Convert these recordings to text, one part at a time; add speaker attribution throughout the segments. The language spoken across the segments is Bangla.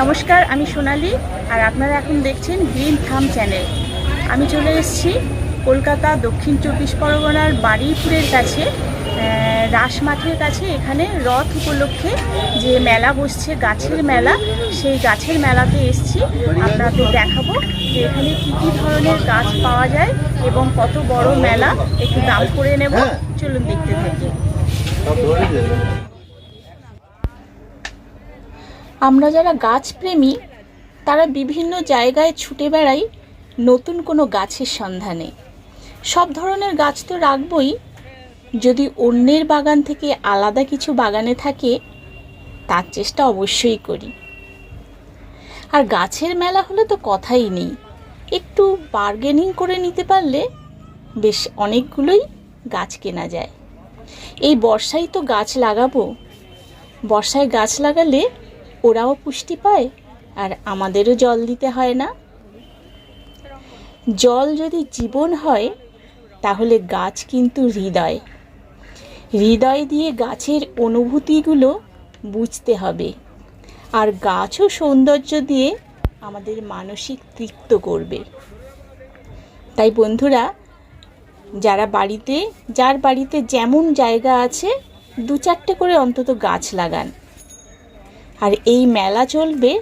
Speaker 1: নমস্কার আমি সোনালি আর আপনারা এখন দেখছেন গ্রিন থাম চ্যানেল। আমি চলে এসেছি কলকাতা দক্ষিণ চব্বিশ পরগনার বারুইপুরের কাছে রাস মাঠের কাছে। এখানে রথ উপলক্ষে যে মেলা বসছে গাছের মেলা সেই গাছের মেলাতে এসেছি। আপনাদের দেখাবো যে এখানে কী কী ধরনের গাছ পাওয়া যায় এবং কত বড় মেলা। একটু দাম করে নেব। চলুন দেখতে থাকি। আমরা যারা গাছপ্রেমী, তারা বিভিন্ন জায়গায় ছুটে বেড়াই নতুন কোনো গাছের সন্ধানে। সব ধরনের গাছ তো রাখবই। যদি অন্যের বাগান থেকে আলাদা কিছু বাগানে থাকে, তার চেষ্টা অবশ্যই করি। আর গাছের মেলা হলে তো কথাই নেই। একটু বার্গেনিং করে নিতে পারলে বেশ অনেকগুলোই গাছ কেনা যায়। এই বর্ষায় তো গাছ লাগাবো। বর্ষায় গাছ লাগালে ওরাও পুষ্টি পায় আর আমাদেরও জল দিতে হয় না। জল যদি জীবন হয়, তাহলে গাছ কিন্তু হৃদয়। হৃদয় দিয়ে গাছের অনুভূতিগুলো বুঝতে হবে। আর গাছও সৌন্দর্য দিয়ে আমাদের মানসিক তৃপ্ত করবে। তাই বন্ধুরা, যারা বাড়িতে, যার বাড়িতে যেমন জায়গা আছে দু চারটে করে অন্তত গাছ লাগান। আর এই মেলা চলবে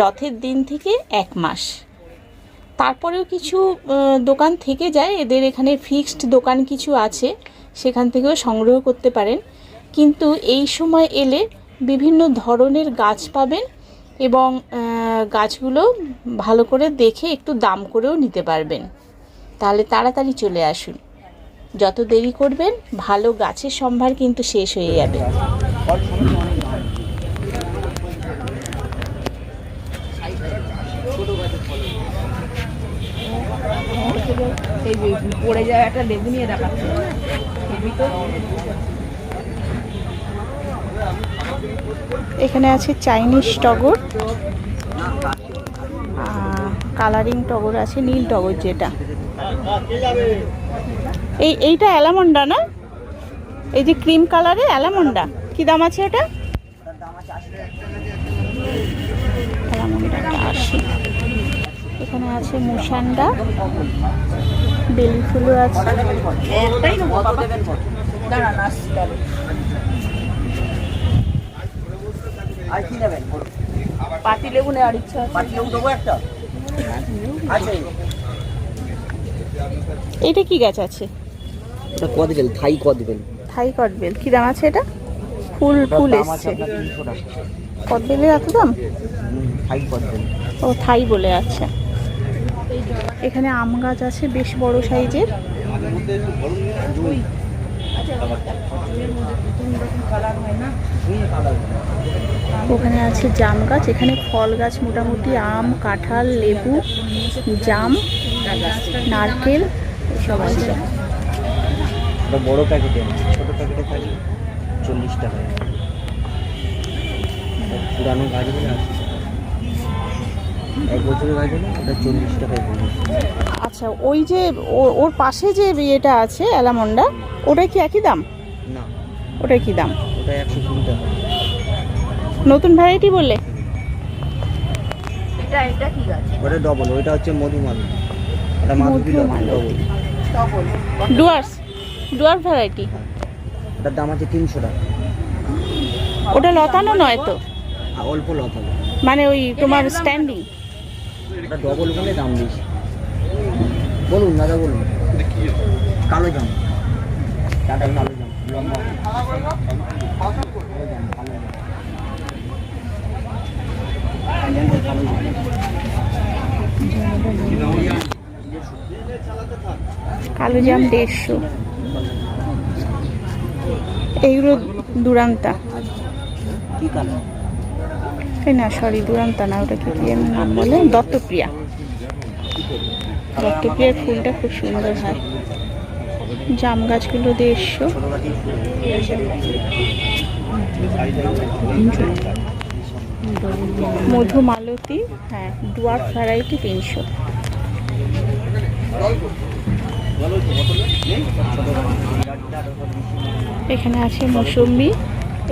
Speaker 1: রথের দিন থেকে এক মাস। তারপরেও কিছু দোকান থেকে যায়, এদের এখানে ফিক্সড দোকান কিছু আছে, সেখান থেকেও সংগ্রহ করতে পারেন। কিন্তু এই সময় এলে বিভিন্ন ধরনের গাছ পাবেন এবং গাছগুলো ভালো করে দেখে একটু দাম করেও নিতে পারবেন। তাহলে তাড়াতাড়ি চলে আসুন। যত দেরি করবেন, ভালো গাছের সম্ভার কিন্তু শেষ হয়ে যাবে।
Speaker 2: এই পড়ে যায় একটা লেবু নিয়ে
Speaker 1: এখানে আছে চাইনিজ টগর কালারিং টগর আছে, নীল টগর যেটা। এই, এইটা অ্যালামন্ডা না? এই যে ক্রিম কালারে অ্যালামন্ডা। কি দাম আছে এটা? আশি। এখানে আছে মুসান্ডা। বেলি ফুলও আছে।
Speaker 2: পাতি লেবু নেওয়ার ইচ্ছা আছে।
Speaker 3: লেবু দেবো একটা আছে?
Speaker 1: এটা কি গাছ আছে
Speaker 3: থাই
Speaker 1: থাই কি দাম আছে এটা? ফুল ফুল এসছে। এত দাম?
Speaker 3: থাই
Speaker 1: ও থাই বলে আচ্ছা। এখানে আম গাছ আছে, বেশ বড় সাইজের। ওখানে আছে জাম গাছ, এখানে ফল গাছ মোটামুটি, আম, কাঁঠাল, লেবু, জাম, নারকেল এসব আছে।
Speaker 3: বড় প্যাকেটে ছোট প্যাকেটে থাকে চল্লিশ টাকা। পুরানো গাছ হলে আশি টাকা এক বছরের গাছ হলে ওটা চল্লিশ টাকায় পড়বে
Speaker 1: আচ্ছা ওই যে ও- ওর পাশে যে ইয়েটা আছে অ্যালামন্ডা ওটা কি একই দাম?
Speaker 3: না।
Speaker 1: ওটা কি দাম?
Speaker 3: ওটা একশো কুড়ি টাকা।
Speaker 1: নতুন ভ্যারাইটি বললে?
Speaker 2: এটা এটা কি গাছ
Speaker 3: ওটা ডবল ওইটা হচ্ছে মধুমালি ওটা মাধুরী ডবল
Speaker 1: ডুয়ার্স ডুয়ার ভ্যারাইটি
Speaker 3: ওটার দাম আছে তিনশো টাকা।
Speaker 1: ওটা লতানো নয় তো?
Speaker 3: অল্প লত হবে
Speaker 1: মানে ওই তোমার স্ট্যান্ডিং
Speaker 3: ওটা ডবল বলে দাম বেশি বলুন দাদা বলুন। কালো জাম। টাটা কালো জাম। লম্বা। কালো জাম, কালো জাম।
Speaker 1: কালো জাম দেড়শো। এইগুলো দুরান্তা।
Speaker 3: কি কালো?
Speaker 1: এই না সরি দুরান্তা না ওটা কি নাম বলে? দত্তপ্রিয়া। দত্তপ্রিয়ার ফুলটা খুব সুন্দর হয়। জাম গাছগুলো দেড়শো মধুমালতী হ্যাঁ ডুয়ার্ফ ভ্যারাইটি তিনশো। এখানে আছে মৌসুম্বি,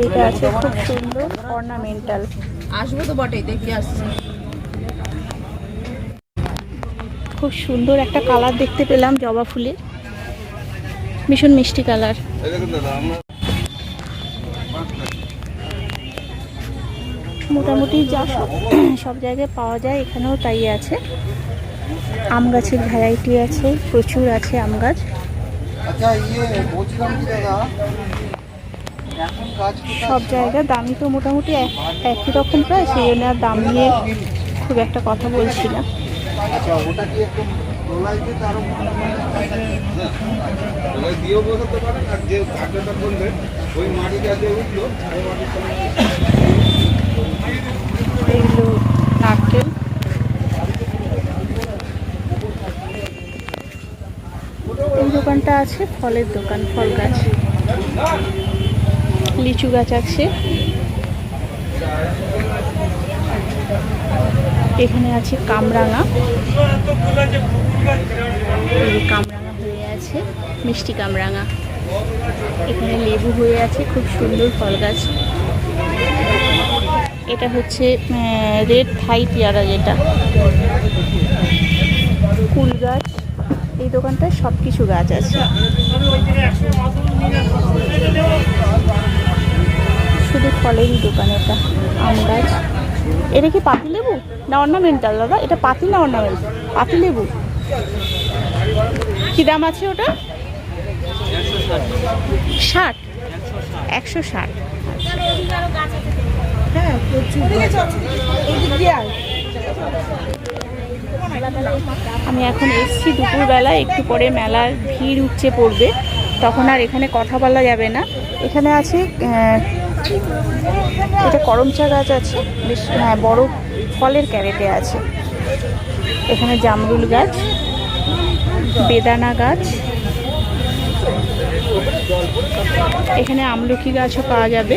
Speaker 1: এটা আছে খুব সুন্দর অর্নামেন্টাল
Speaker 2: আসব তো বটেই দেখে আসছি।
Speaker 1: খুব সুন্দর একটা কালার দেখতে পেলাম জবা ফুলের। ভীষণ মিষ্টি কালার। মোটামুটি যা সব সব জায়গায় পাওয়া যায় এখানেও তাই আছে। আম গাছের ভ্যারাইটি আছে প্রচুর আছে আম গাছ।
Speaker 3: আচ্ছা ইয়ে বলছিলাম কি দাদা?
Speaker 1: সব জায়গায় দামই তো মোটামুটি এক- একই রকম প্রায় সেই জন্য আর দাম নিয়ে খুব একটা কথা বলছি না।
Speaker 3: আচ্ছা
Speaker 1: এগুলো নারকেল। এই দোকানটা আছে ফলের দোকান ফল গাছ। লিচু গাছ আছে। এখানে আছে কামরাঙা। কামরাঙা হয়ে আছে, মিষ্টি কামরাঙা। এখানে লেবু হয়ে আছে, খুব সুন্দর ফল গাছ। এটা হচ্ছে রেড থাই পেয়ারা যেটা। কুল গাছ। এই দোকানটায় সব কিছু গাছ আছে। শুধু ফলেরই দোকান এটা আম গাছ। এটা কি পাতি লেবু? না অর্নামেন্টাল দাদা। এটা পাতি না অর্নামেন্ট পাতি লেবু। কী দাম আছে ওটা? ষাট। একশো ষাট। আমি এখন এসছি দুপুরবেলা, একটু পরে মেলার ভিড় উঠছে, পড়বে। তখন আর এখানে কথা বলা যাবে না। এখানে আছে এটা করমচা গাছ আছে, বেশ হ্যাঁ বড় ফলের ক্যারেটে আছে। এখানে জামরুল গাছ, বেদানা গাছ। এখানে আমলকি গাছও পাওয়া যাবে।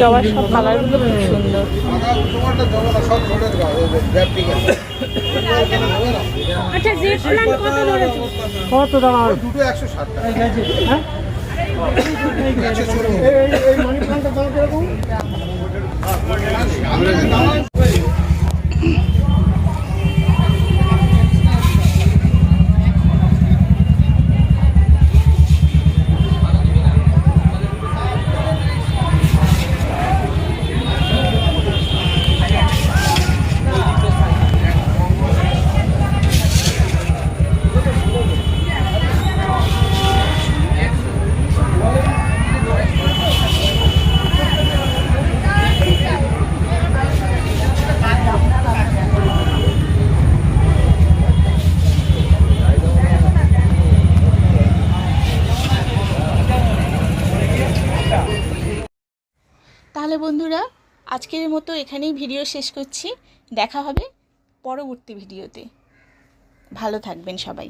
Speaker 1: জবার সব কালারগুলো খুব সুন্দর।
Speaker 3: ব্যাপটি
Speaker 4: কত টাকা
Speaker 3: দুটো একশো ষাট টাকা
Speaker 4: হ্যাঁ? এই মানি প্লান্টের দাম কীরকম?
Speaker 1: বন্ধুরা আজকের মতো এখানেই ভিডিও শেষ করছি। দেখা হবে পরবর্তী ভিডিওতে। ভালো থাকবেন সবাই।